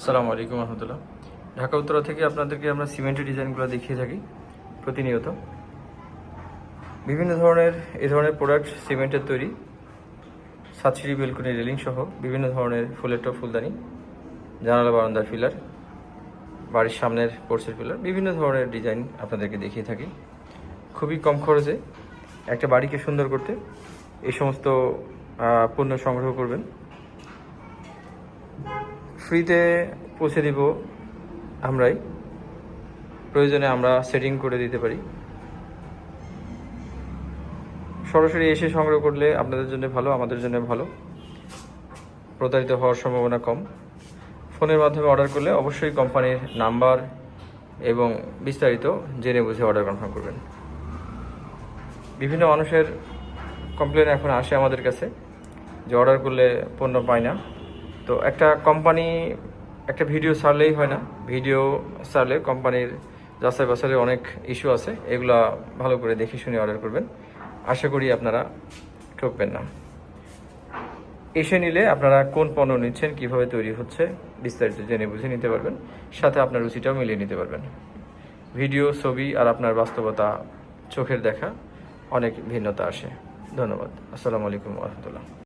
আসসালামু আলাইকুম রহমতুল্লাহ। ঢাকা উত্তরা থেকে আপনাদেরকে আমরা সিমেন্টের ডিজাইনগুলো দেখিয়ে থাকি প্রতিনিয়ত। বিভিন্ন ধরনের, এ ধরনের প্রোডাক্ট সিমেন্টের তৈরি। সাতশিরি বেলকুনি, রেলিং সহ বিভিন্ন ধরনের ফুলের টপ, ফুলদানি, জানালা, বারান্দার ফিলার, বাড়ির সামনের পোর্সের ফিলার, বিভিন্ন ধরনের ডিজাইন আপনাদেরকে দেখিয়ে থাকি। খুবই কম খরচে একটা বাড়িকে সুন্দর করতে এই সমস্ত পণ্য সংগ্রহ করবেন। ফ্রিতে পৌঁছে দিব আমরাই। প্রয়োজনে আমরা সেটিং করে দিতে পারি। সরাসরি এসে সংগ্রহ করলে আপনাদের জন্য ভালো, আমাদের জন্য ভালো। প্রতারিত হওয়ার সম্ভাবনা কম। ফোনের মাধ্যমে অর্ডার করলে অবশ্যই কোম্পানির নাম্বার এবং বিস্তারিত জেনে বুঝে অর্ডার কনফার্ম করবেন। বিভিন্ন মানুষের কমপ্লেন এখন আসে আমাদের কাছে যে অর্ডার করলে পণ্য পায় না। তো একটা কোম্পানি একটা ভিডিও ছাড়লেই হয় না। ভিডিও ছাড়লে কোম্পানির যাচাই বাছাইয়ের অনেক ইস্যু আছে। এগুলা ভালো করে দেখে শুনে অর্ডার করবেন। আশা করি আপনারা ঠকবেন না। এসে নিলে আপনারা কোন পণ্য নিচ্ছেন, কীভাবে তৈরি হচ্ছে, বিস্তারিত জেনে বুঝে নিতে পারবেন। সাথে আপনার রুচিটাও মিলিয়ে নিতে পারবেন। ভিডিও ছবি আর আপনার বাস্তবতা, চোখের দেখা অনেক ভিন্নতা আসে। ধন্যবাদ। আসসালামু আলাইকুম রহমতুল্লাহ।